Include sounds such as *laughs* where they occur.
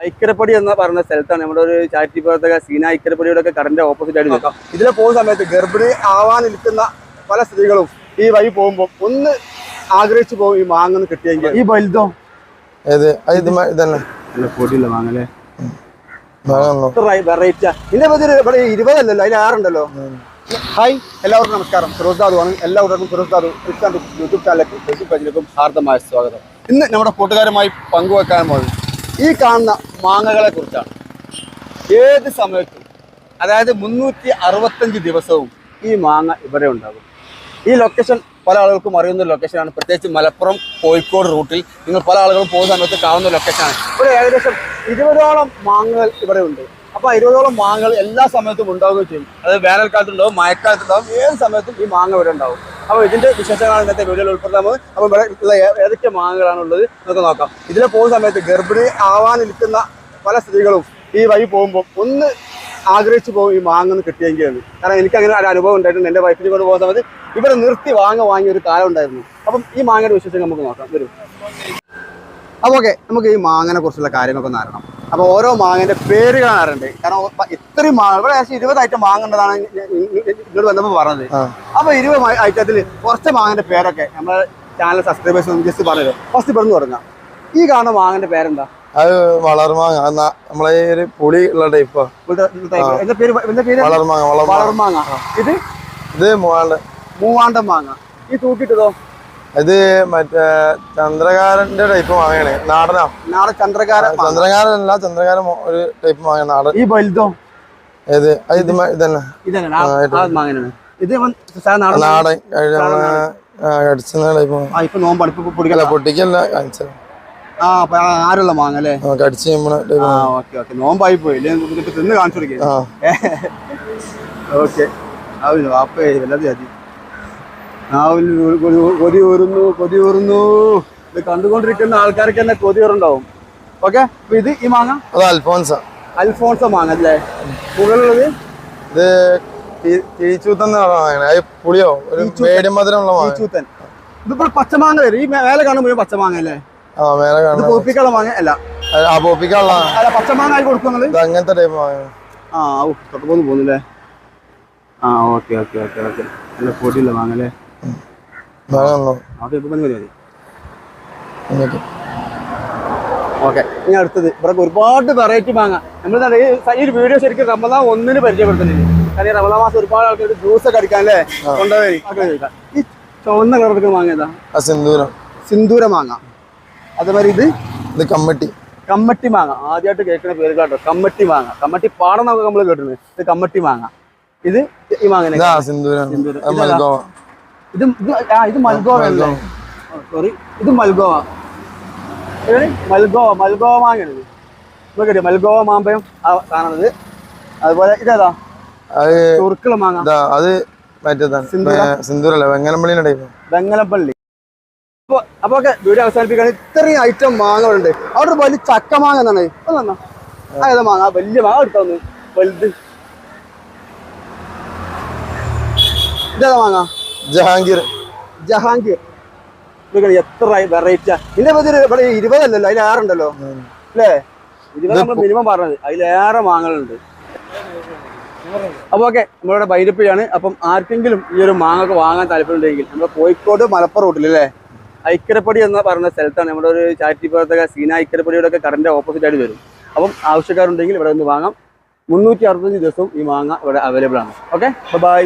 ഐക്കരപ്പടി എന്ന് പറയുന്ന സ്ഥലത്താണ് നമ്മുടെ ഒരു ചാരിറ്റി പ്രവർത്തക സീന ഐക്കരപ്പടിയുടെ ഒക്കെ കടന്റെ ഓപ്പോസിറ്റ് ആയിട്ട് നോക്കാം ഇതിലെ പോകുന്ന സമയത്ത് ഗർഭിണി ആവാനിരിക്കുന്ന പല സ്ത്രീകളും ഈ വഴി പോകുമ്പോൾ ഒന്ന് ആഗ്രഹിച്ചു പോകും ഈ മാങ്ങന്ന് കിട്ടിയെങ്കിൽ. ഈ വലുതോ? ഏത്? ആ, ഇത് മ- ഇതന്നെ. നല്ല പൊടിയുള്ള മാങ്ങല്ലേ? വാങ്ങുന്നു വെറൈറ്റി ഇതിന്റെ പറ്റി ഇവിടെ ഇരുപതല്ലല്ലോ അതിൽ ആറുണ്ടല്ലോ ഹായ് എല്ലാവർക്കും നമസ്കാരം. ഫിറോസ് എല്ലാവർക്കും ഫിറോസ് ദാദു ക്രിസ്ത്യൻ യൂട്യൂബ് ചാനലിലേക്കും ഫേസ്ബുക്ക് പേജിലേക്കും ഹാർദമായ സ്വാഗതം. ഇന്ന് നമ്മുടെ കൂട്ടുകാരുമായി പങ്കുവെക്കാൻ പോകുന്നത് ഈ കാണുന്ന മാങ്ങകളെ കുറിച്ചാണ്. ഏത് സമയത്തും അതായത് മുന്നൂറ്റി അറുപത്തഞ്ച് ദിവസവും ഈ മാങ്ങ ഇവിടെ ഉണ്ടാകും. ഈ ലൊക്കേഷൻ പല ആളുകൾക്കും അറിയുന്ന ലൊക്കേഷനാണ് പ്രത്യേകിച്ച് മലപ്പുറം കോഴിക്കോട് റൂട്ടിൽ നിങ്ങൾ പല ആളുകളും പോകുന്ന സമയത്ത് കാണുന്ന ലൊക്കേഷനാണ് ഇവിടെ ഏകദേശം ഇരുപതോളം മാങ്ങകൾ ഇവിടെ ഉണ്ട്. അപ്പോൾ ഇരുപതോളം മാങ്ങകൾ എല്ലാ സമയത്തും ഉണ്ടാവുകയും ചെയ്യും. അതായത് വേനൽക്കാലത്തുണ്ടാവും മഴക്കാലത്തുണ്ടാവും ഏത് സമയത്തും ഈ മാങ്ങ ഇവിടെ ഉണ്ടാവും. അപ്പോൾ ഇതിന്റെ വിശേഷങ്ങളാണ് ഇന്നത്തെ വീഡിയോയിൽ ഉൾപ്പെടുത്താൻ അപ്പോൾ ഇവിടെ ഉള്ള ഏതൊക്കെ മാങ്ങകളാണുള്ളത് നമുക്ക് നോക്കാം. ഇതിലെ പോകുന്ന സമയത്ത് ഗർഭിണി നിൽക്കുന്ന പല സ്ത്രീകളും ഈ വഴി പോകുമ്പോൾ ഒന്ന് ആഗ്രഹിച്ചു പോകും ഈ മാങ്ങന്ന് കിട്ടിയെങ്കിൽ എന്ന്. കാരണം എനിക്ക് അങ്ങനെ ഒരു അനുഭവം ഉണ്ടായിട്ടുണ്ട്. എന്റെ വൈഫിനെ കൊണ്ട് പോകുന്ന സമയത്ത് ഇവിടെ നിർത്തി വാങ്ങ വാങ്ങിയ ഒരു കാലം ഉണ്ടായിരുന്നു. അപ്പം ഈ മാങ്ങയുടെ വിശേഷം നമുക്ക് നോക്കാം. വരും. അപ്പോൾ ഓക്കെ നമുക്ക് ഈ മാങ്ങനെ കുറിച്ചുള്ള കാര്യങ്ങളൊക്കെ ഒന്ന് അറിയണം. അപ്പോൾ ഓരോ മാങ്ങന്റെ പേര് അറിയണ്ടേ കാരണം ഇത്രയും മാങ്ങ ഇവിടെ ഏകദേശം ഇരുപത് ഐറ്റം മാങ്ങേണ്ടതാണ് ഇങ്ങോട്ട് വന്നപ്പോൾ പറഞ്ഞത്. അപ്പൊ അപ്പോൾ ഇരുപത് ഐറ്റത്തിൽ കുറച്ച് മാങ്ങന്റെ പേരൊക്കെ നമ്മുടെ ചാനൽ സബ്സ്ക്രൈബേഴ്സ് ജസ്റ്റ് പറഞ്ഞത് ഫസ്റ്റ് പറഞ്ഞു തുടങ്ങാം. ഈ കാണുന്ന മാങ്ങന്റെ പേരെന്താ? അത് വളർമാങ്ങ എന്നാ നമ്മളെ ഒരു പുളി ഉള്ള ടൈപ്പാ വളർമാങ്ങ വളർമാങ്ങ ഇത് ഇത് മൂവാണ്ട്. മൂവാണ്ടം മാങ്ങ. ഈ തൂക്കിട്ടതോ ഇത് മറ്റേ ചന്ദ്രകാരന്റെ ടൈപ്പ് മാങ്ങയാണ്. നാടനാ? നാടൻ ചന്ദ്രകാര. ചന്ദ്രകാരനല്ല ചന്ദ്രകാരൻ ഒരു ടൈപ്പ് മാങ്ങ നാടൻ. ഈ വലുതോ? ഏത്? ഇത് ഇതന്നെ. നാടൻ കടിച്ചുന്ന ടൈപ്പ് നോമ്പാണ് അല്ല പൊട്ടിക്കല്ല കാണിച്ചത് ആരുള്ള മാങ്ങ അല്ലേ? കടിച്ച് നമ്മളെ നോമ്പായി പോയി. തിന്ന് കാണിച്ചു കൊടുക്കുക *laughs* ഓക്കെ. വാപ്പേ വല്ലാതെ നാവിൽ കൊതി ഊറുന്നു കൊതി ഊറുന്നു ഇത് കണ്ടുകൊണ്ടിരിക്കുന്ന ആൾക്കാർക്ക് തന്നെ കൊതി ഊറുണ്ടാവും ഓക്കെ? അപ്പൊ ഇത് ഈ മാങ്ങ? അത് അൽഫോൻസ. അൽഫോൺസോ മാങ്ങ അല്ലേ? മുകളിലുള്ളത്? ഇത് പുളിയോ? ഒരു ഈ മാങ്ങ. ചൂത്തൻ ഇതിപ്പോ പച്ചമാങ്ങ വരും. ഈ മേലെ കാണുമ്പോൾ പച്ചമാങ്ങ അല്ലേ? ആ മേലെ മാങ്ങ അല്ല. ആ അല്ല പച്ചമാങ്ങ ആയി അങ്ങനത്തെ ടൈപ്പ് മാങ്ങ. ആ തൊട്ടപ്പോന്ന് ആ ഓക്കെ ഓക്കെ ഓക്കെ ഓക്കെ. നല്ല പൊടിയുള്ള മാങ്ങ അല്ലേ? ഓക്കെ. ഇനി അടുത്തത്. ഇവിടെ ഒരുപാട് വെറൈറ്റി മാങ്ങ. നമ്മൾ ഈ ഒരു വീഡിയോ ശരിക്കും റമദാൻ ഒന്നിന് പരിചയപ്പെടുത്തുന്നില്ല? കാരണം റമദാൻ മാസം ഒരുപാട് ആൾക്കാർ ജ്യൂസ് ഒക്കെ അടിക്കാൻ അല്ലേ? കൊണ്ടുപോയി. ഈ ചുവന്ന കളർ എടുക്കുന്ന മാങ്ങ ഏതാ? സിന്ദൂരം. സിന്ദൂര മാങ്ങ. അതേമാതിരി ഇത്? ഇത് കമ്മട്ടി. കമ്മട്ടി മാങ്ങ. ആദ്യമായിട്ട് കേൾക്കുന്ന പേര് കേട്ടോ. കമ്മട്ടി മാങ്ങ. കമ്മട്ടി പാടം നമുക്ക് നമ്മൾ കേട്ടിട്ടുണ്ട് ഇത് കമ്മട്ടി മാങ്ങ. ഇത് ഈ മാങ്ങ സിന്ദൂരം സിന്ദൂരം. അത് ഇതേതാ? മൽഗോവ ഇത് ആ ഇത് മൽഗോവ. അല്ലേ സോറി ഇത് മൽഗോവ. മൽഗോവ മൽഗോവ മാങ്ങയാണിത് ഇത് മൽഗോവ മാമ്പയം സാധനമാണിത് അതുപോലെ ഇതേതാ? അത് ചുറുക്കുള്ള മാങ്ങ. അത് സിന്ദൂരല്ല വെങ്ങനമ്പള്ളിന്റെ ടൈപ്പ് വെങ്ങലപ്പള്ളി അപ്പൊ അപ്പൊ ഒക്കെ വീഡിയോ അവസാനിപ്പിക്കാൻ ഇത്രയും ഐറ്റം മാങ്ങകളുണ്ട്. അവിടെ വലിയ ചക്ക മാങ്ങ എന്നാണ് അത് തന്നോ? ആ ഏതാ മാങ്ങ? വലിയ മാങ്ങ എടുത്തോന്ന് വലുത്. ഇതേതാ മാങ്ങ? ജഹാംഗീർ. ജഹാംഗീർ. ഇതൊക്കെ എത്ര വെറൈറ്റിയാ ഇതിന്റെ പറ്റി ഇവിടെ ഇരുപതല്ലല്ലോ അതിൽ ആറുണ്ടല്ലോ. അല്ലേ? ഇരുപത് നമ്മൾ മിനിമം പറഞ്ഞത്. അതിലേറെ മാങ്ങകളുണ്ട്. അപ്പോൾ ഓക്കെ നമ്മളിവിടെ ബൈരപ്പിയാണ് അപ്പം ആർക്കെങ്കിലും ഈ ഒരു മാങ്ങ ഒക്കെ വാങ്ങാൻ താല്പര്യമുണ്ടെങ്കിൽ നമ്മുടെ കോഴിക്കോട് മലപ്പുറം റൂട്ടിൽ അല്ലേ? ഐക്കരപ്പടി എന്ന് പറഞ്ഞ സ്ഥലത്താണ് നമ്മുടെ ഒരു ചാരിറ്റി പ്രവർത്തക സീന ഐക്കരപ്പടിയുടെ ഒക്കെ കറണ്ട് ഓപ്പോസിറ്റ് ആയിട്ട് വരും. അപ്പം ആവശ്യക്കാരുണ്ടെങ്കിൽ ഇവിടെ ഒന്ന് വാങ്ങാം. മുന്നൂറ്റി അറുപത്തഞ്ച് ദിവസവും ഈ മാങ്ങ ഇവിടെ അവൈലബിൾ ആണ്. ഓക്കെ? ബൈ